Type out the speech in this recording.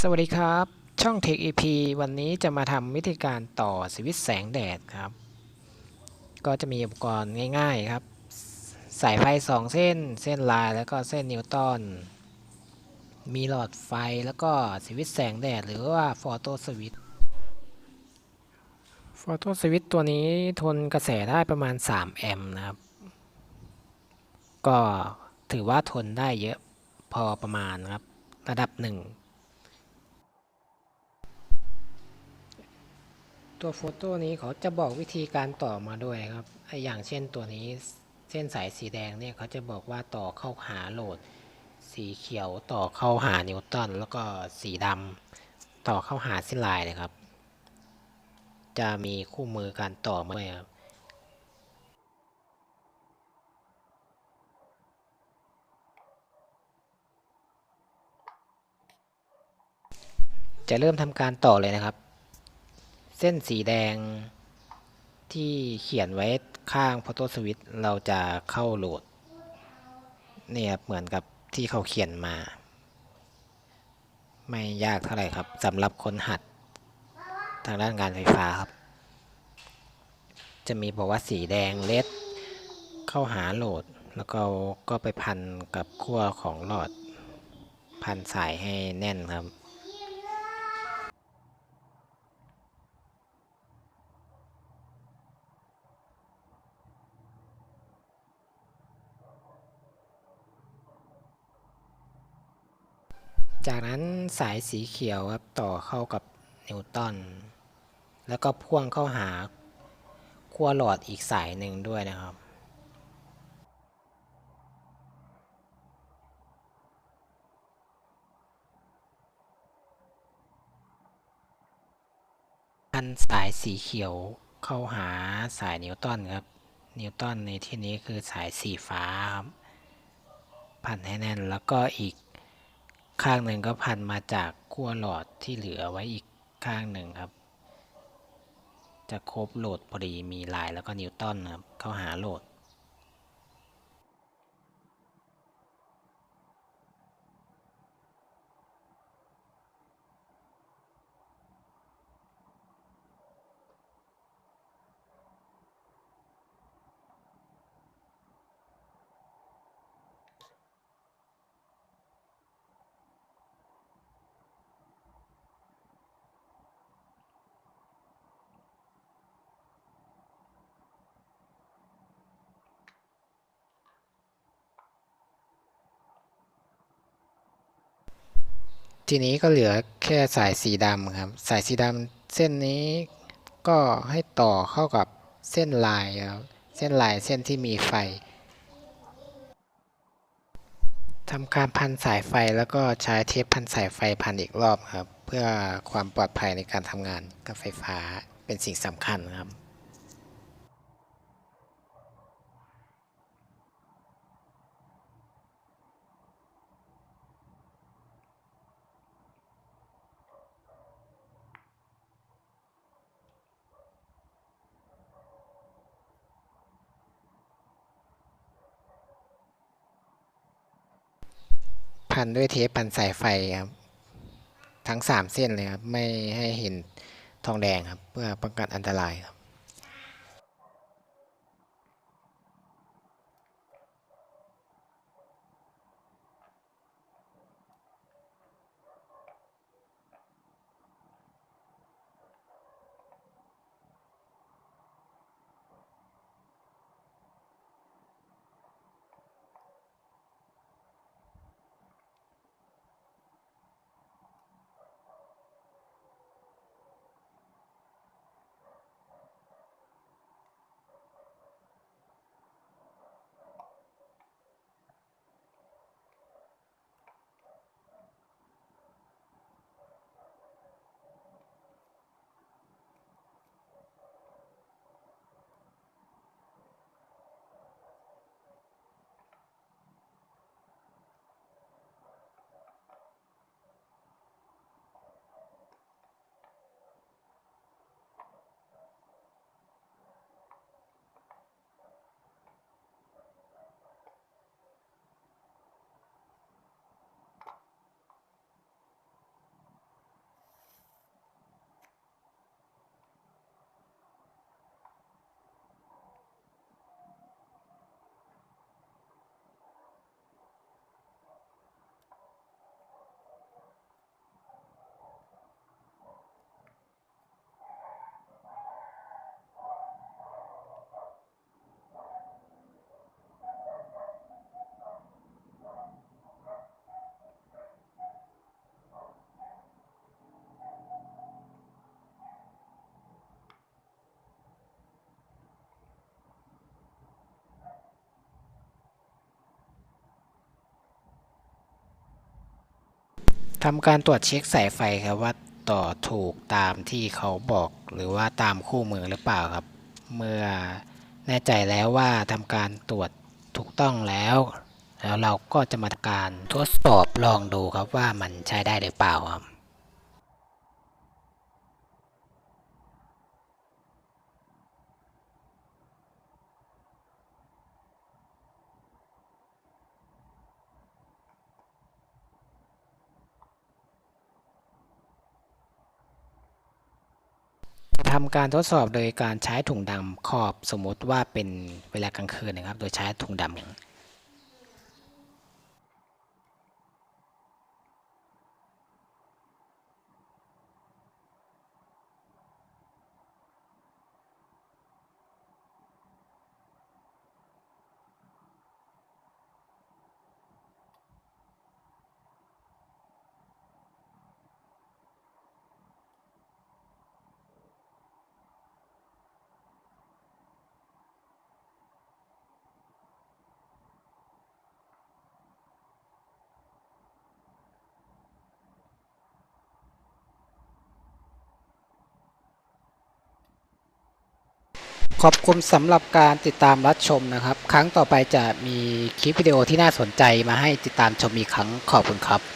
สวัสดีครับ ช่องเทคอีพีวันนี้จะมาทำวิธีการต่อสวิตแสงแดดครับ ก็จะมีอุปกรณ์ง่ายๆครับ สายไฟ 2 เส้น เส้นลายแล้วก็เส้นนิวตันมีหลอดไฟแล้วก็สวิตแสงแดด หรือว่าฟอโตสวิตฟอโตสวิตตัวนี้ทนกระแสได้ประมาณ 3 แอมป์นะครับ ก็ถือว่าทนได้เยอะพอประมาณครับ ระดับหนึ่ง ตัวโฟโต้นี้เขาจะบอกวิธีการต่อมาด้วยครับออย่างเช่นตัวนี้เส้นสายสีแดงเนี่ยเขาจะบอกว่าต่อเข้าหาโหลด สีเขียวต่อเข้าหานิวตันแล้วก็สีดำต่อเข้าหาเส้นลายนะครับ จะมีคู่มือการต่อมาด้วยครับจะเริ่มทำการต่อเลยนะครับ เส้นสีแดงที่เขียนไว้ข้าง Photo Switch เราจะเข้าโหลดเนี่ยครับเหมือนกับที่เขาเขียนมา ไม่ยากเท่าไหร่ครับสำหรับคนหัดทางด้านการไฟฟ้าครับ จะมีบอกว่าสีแดงเลดเข้าหาโหลด แล้วก็ก็ไปพันกับขั้วของหลอด พันสายให้แน่นครับ จากนั้นสายสีเขียวครับต่อเข้ากับนิวตันแล้วก็พ่วงเข้าหาขั้วหลอดอีกสายหนึ่งด้วยนะครับพันสายสีเขียวเข้าหาสายนิวตันครับ นิวตันในที่นี้คือสายสีฟ้าครับ พันให้แน่นแล้วก็อีก ข้างหนึ่งก็พันมาจากขั้วหลอดที่เหลือไว้อีกข้างหนึ่งครับ จะครบโหลดพอดีมีลายแล้วก็นิวตันครับเข้าหาโหลด ทีนี้ก็เหลือแค่สายสีดำครับ สายสีดำเส้นนี้ก็ให้ต่อเข้ากับเส้นลายครับ เส้นลายเส้นที่มีไฟทำการพันสายไฟแล้วก็ใช้เทปพันสายไฟพันอีกรอบครับ เพื่อความปลอดภัยในการทำงานกับไฟฟ้าเป็นสิ่งสำคัญครับ พันด้วยเทปพันสายไฟครับ ทั้งสามเส้นเลยครับ ไม่ให้เห็นทองแดงครับ เพื่อป้องกันอันตรายครับ ทำการตรวจเช็คสายไฟครับว่าต่อถูกตามที่เขาบอกหรือว่าตามคู่มือหรือเปล่าครับ เมื่อแน่ใจแล้วว่าทำการตรวจถูกต้องแล้ว แล้วเราก็จะมาทำการทดสอบลองดูครับว่ามันใช้ได้หรือเปล่าครับ ทำการทดสอบโดยการใช้ถุงดำครอบสมมุติว่าเป็นเวลากลางคืนนะครับ โดยใช้ถุงดำ ขอบคุณสำหรับการติดตามรับชมนะครับ ครั้งต่อไปจะมีคลิปวิดีโอที่น่าสนใจมาให้ติดตามชมอีกครั้งขอบคุณครับ